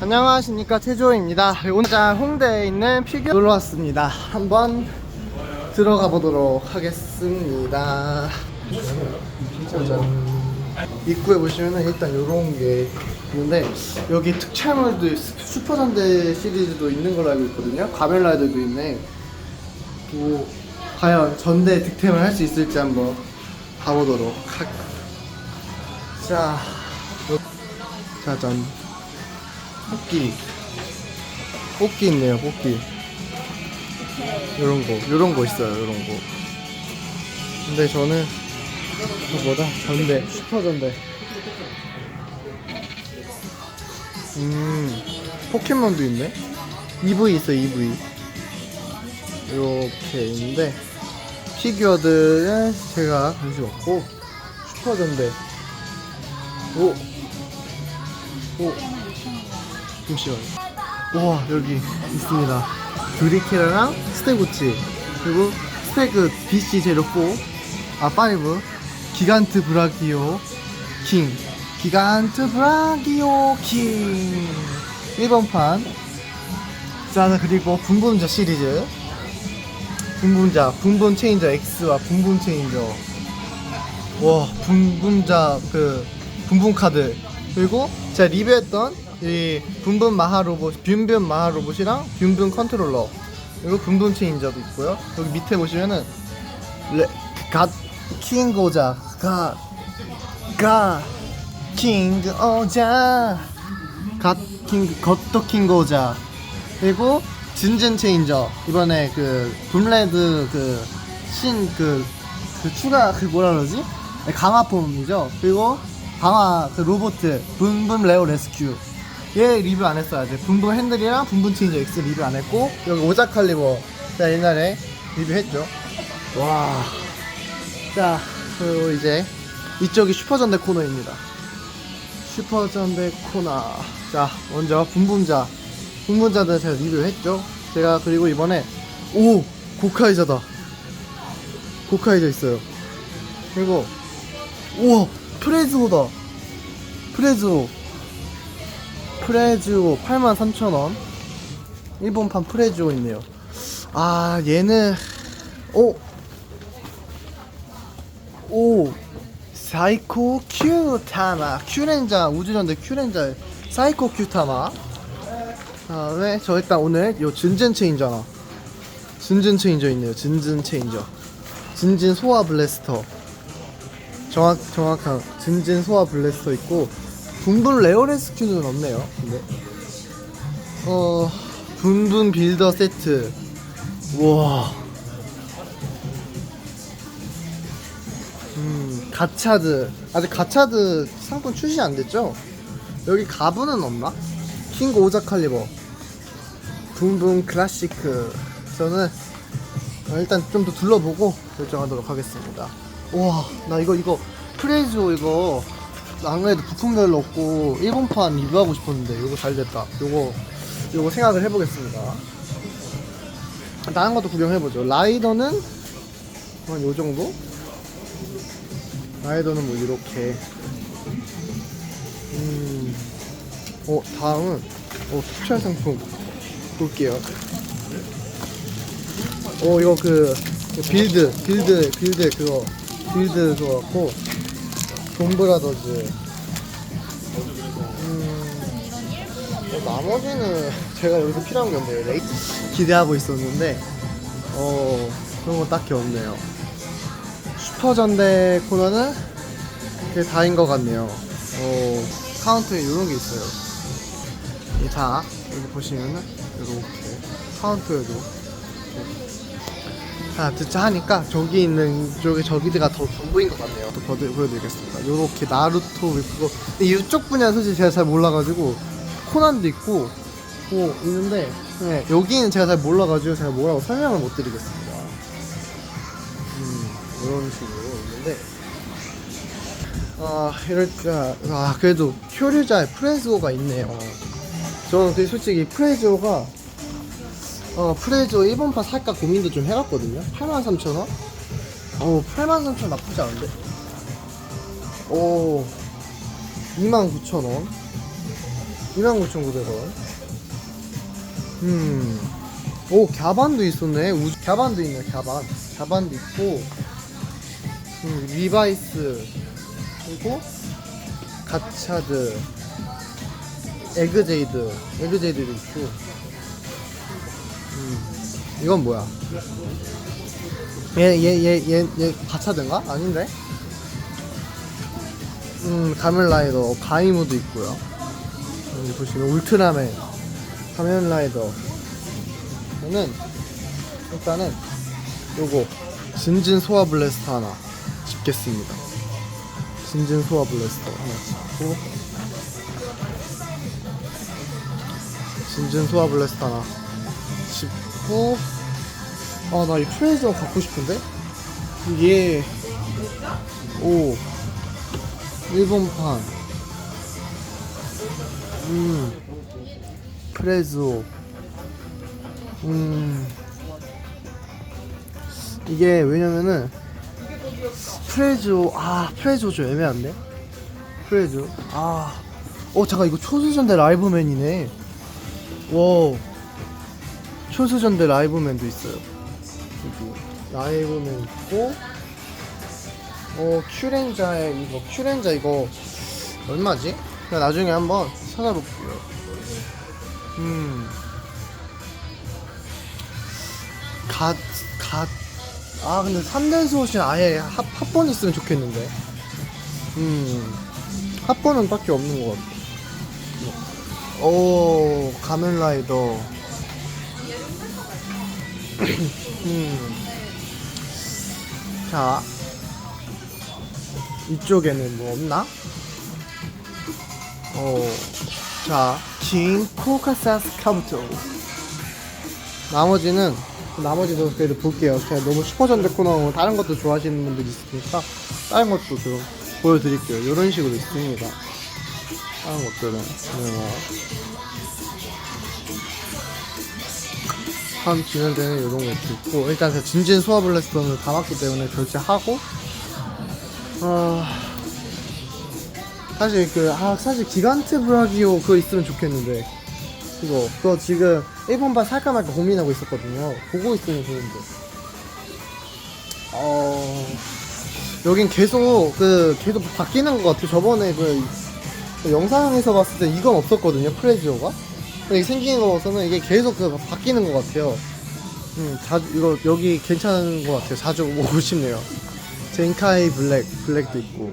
안녕하십니까 태조입니다. 오늘 자 홍대에 있는 피규어 놀러 왔습니다. 한번 들어가 보도록 하겠습니다. 짜잔 입구에 보시면은 일단 요런 게 있는데 여기 특촬물도 있- 슈퍼전대 시리즈도 있는 걸로 알고 있거든요. 가면라이더도 있네. 뭐 과연 전대 득템을 할 수 있을지 한번 가보도록 할 자, 요- 짜잔 뽑기. 뽑기 있네요 뽑기. 요런 거 요런 거 있어요 요런 거. 근데 저는 그거보다? 전대 슈퍼 전대 음 포켓몬도 있네? EV 있어 EV 이렇게 있는데 피규어들은 제가 관심 없고 슈퍼 전대 오. 오. 잠시만요. 우와 여기 있습니다. 드리케라랑 스테고치 그리고 스테그 BC 제로 4 아 5 기간트 브라기오 킹. 기간트 브라기오 킹. 1번판. 자 그리고 분분자 시리즈. 분분자 분분 체인저 X와 분분 체인저. 와 분분자 그 분분 카드. 그리고 제가 리뷰했던 이 분분 마하 로봇 뷸뷸 마하 로봇이랑 뷸뷸 컨트롤러. 그리고 분분 체인저도 있고요. 여기 밑에 보시면은 레, 갓 킹고자 갓갓 킹고자. 갓 킹 겉도 킹고자. 그리고 진진 체인저. 이번에 그 붐레드 그 신그그 추가 그 뭐라 그러지? 네, 강화폼이죠. 그리고 강화 그 로보트 분분 레오 레스큐 얘 리뷰 안 했어요 아직. 분분 핸들이랑 분분 체인저 X 리뷰 안 했고 여기 오자 칼리버 제가 옛날에 리뷰했죠. 와자 그리고 이제 이쪽이 슈퍼전대 코너입니다. 슈퍼전대 코너. 자 먼저 분분자. 분분자들 제가 리뷰했죠. 제가 그리고 이번에 오! 고카이저다. 고카이저 있어요. 그리고 우와! 프레즈오다. 프레즈오 프레즈오 83,000원. 일본판 프레즈오 있네요. 아 얘는 오. 오. 사이코 큐타마. 큐렌자 우주전대 큐렌자. 사이코 큐타마. 다음에 저 일단 오늘 요 진진 체인저 진진 체인저 있네요. 진진 체인저. 진진 소화 블래스터. 정확 정확한 진진 소화 블래스터 있고 분분 레어 레스큐는 없네요. 근데. 어 분분 빌더 세트. 와. 음, 가차드. 아직 가차드 상품 출시 안 됐죠? 여기 가브는 없나? 킹고 오자 칼리버. 붕붕 클래시크 저는 어, 일단 좀 더 둘러보고 결정하도록 하겠습니다. 우와 나 이거 이거 프레즈오 이거 안 그래도 부품별로 없고 일본판 리뷰하고 싶었는데 이거 잘 됐다 요거 요거 생각을 해보겠습니다 다른 것도 구경해보죠 라이더는 한 요 정도? 라이더는 뭐 이렇게 음, 어 다음은 어 특별 상품 볼게요. 어 이거 그, 그 빌드 빌드 빌드 그거 빌드 그거 같고 돈브라더즈. 음, 어, 나머지는 제가 여기서 필요한 게 없네요. 레이 기대하고 있었는데 어 그런 거 딱히 없네요. 슈퍼전대 코너는 그게 다인 것 같네요. 어, 카운터에 이런 게 있어요. 이 자, 여기 보시면은 이렇게 카운터에도 이렇게. 자, 듣자 하니까 저기 있는 쪽에 저기가 더 전부인 것 같네요. 또 보여- 보여드리겠습니다. 이렇게 나루토 그거 근데 이쪽 분야 는 솔직히 제가 잘 몰라가지고 코난도 있고 뭐 있는데 네, 여기는 제가 잘 몰라가지고 제가 뭐라고 설명을 못 드리겠습니다. 음, 이런 식으로 있는데 아 이럴까 아 그래도 효류자의 프레즈오가 있네요 저는 근데 솔직히 프레즈오가 어 프레즈오 1번판 살까 고민도 좀 해봤거든요 83,000원? 어 83,000원 나쁘지 않은데 오 29,000원 29,900원. 음. 오, 갸반도 있었네. 우, 갸반도 있네, 갸반. 갸반도 있고. 음, 리바이스. 그리고, 가차드. 에그제이드. 에그제이드도 있고. 음. 이건 뭐야? 얘, 얘, 얘, 얘, 얘, 가차드인가? 아닌데? 음, 가면라이더, 가이무도 있고요. 여기 보시면 울트라맨, 가면라이더. 저는 일단은 요거 진진 소화 블래스터 하나 집겠습니다. 진진 소화 블래스터 하나 집고 진진 소화 블래스터 하나 집고 아 나 이 프레저 갖고 싶은데 얘 오. 일본판. 음. 프레조. 음. 이게 왜냐면은 프레조 아 프레조 좀 애매한데 프레조 아어 잠깐 이거 초수전대 라이브맨이네 와 초수전대 라이브맨도 있어요 여기 라이브맨 있고 어 큐렌자의 이거 큐렌자 이거 얼마지? 나중에 한번 찾아볼게요. 음. 갓, 갓. 아, 근데 3대 수호신 아예 합, 합본 있으면 좋겠는데. 음. 합본은 딱히 없는 것 같아. 오, 가면라이더. 음. 자, 이쪽에는 뭐 없나? 어, 자, 진 코카사스 카부토. 나머지는 나머지도 그래도 볼게요. 제가 너무 슈퍼전대 코너 다른 것도 좋아하시는 분들이 있으니까 다른 것도 좀 보여드릴게요. 이런 식으로 있습니다. 다른 것들은 네. 한 진행되는 이런 것도 있고 일단 제가 진진 소화 블래스터는 담았기 때문에 결제하고 어... 사실 그, 아, 사실 기간트 브라기오 그거 있으면 좋겠는데. 그거, 그거 지금 일본판 살까 말까 고민하고 있었거든요. 보고 있으면 좋은데. 어, 여긴 계속, 그, 계속 바뀌는 것 같아. 저번에 그, 그 영상에서 봤을 때 이건 없었거든요. 프레지오가. 근데 생긴 거서는 이게 계속 그 바뀌는 것 같아요. 음, 자주, 이거, 여기 괜찮은 것 같아요. 자주 오고 싶네요. 젠카이 블랙, 블랙도 있고.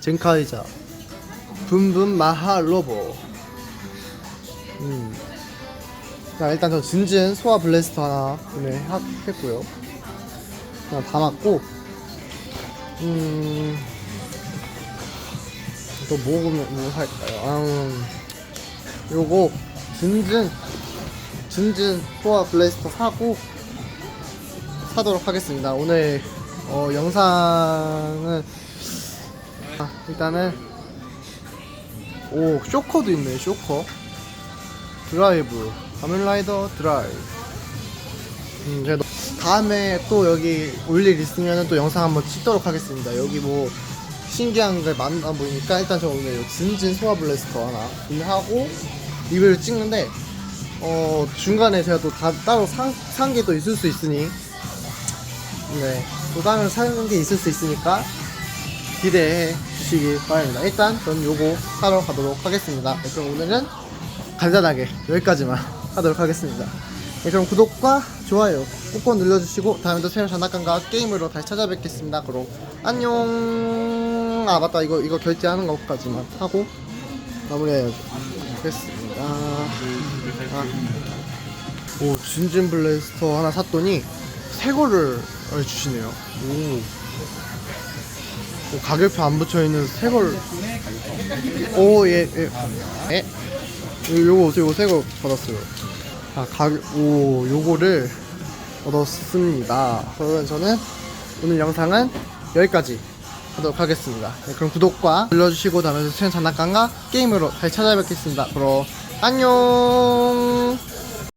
젠카이자. 붐붐 마하 로보. 음. 자, 일단 저 진진 소화 블래스터 하나 구매했고요. 그냥 담았고, 음. 또 뭐, 구매- 뭐 살까요? 음. 요거, 진진, 진진 소화 블래스터 사고, 사도록 하겠습니다. 오늘, 어, 영상은, 아, 일단은, 오 쇼커도 있네 쇼커. 드라이브 가면라이더 드라이브. 음 다음에 또 여기 올일 있으면 또 영상 한번 찍도록 하겠습니다. 여기 뭐 신기한 게 많아 보이니까 일단 저 오늘 요 진진 소화 블래스터 하나 구매하고 리뷰를 찍는데 어 중간에 제가 또 다, 따로 산 게 또 있을 수 있으니 네또 다른 사는 게 있을 수 있으니까 기대해 주시기 바랍니다. 일단 전 요거 사러 가도록 하겠습니다. 네, 그럼 오늘은 간단하게 여기까지만 하도록 하겠습니다. 네, 그럼 구독과 좋아요 꾹꾹 눌러주시고 다음에도 새로운 장난감과 게임으로 다시 찾아뵙겠습니다. 그럼 안녕. 아 맞다 이거 이거 결제하는 것까지만 하고 마무리해야죠. 됐습니다. 아. 오 진진 블래스터 하나 샀더니 새 거를 주시네요. 오. 오, 가격표 안 붙여 있는 새 걸 오예 예. 예. 요- 요거 요거 새거 받았어요. 아 가격 오 요거를 얻었습니다. 그러면 저는 오늘 영상은 여기까지 하도록 하겠습니다. 네, 그럼 구독과 눌러주시고 다음에 수천 장난감과 게임으로 다시 찾아뵙겠습니다. 그럼 안녕.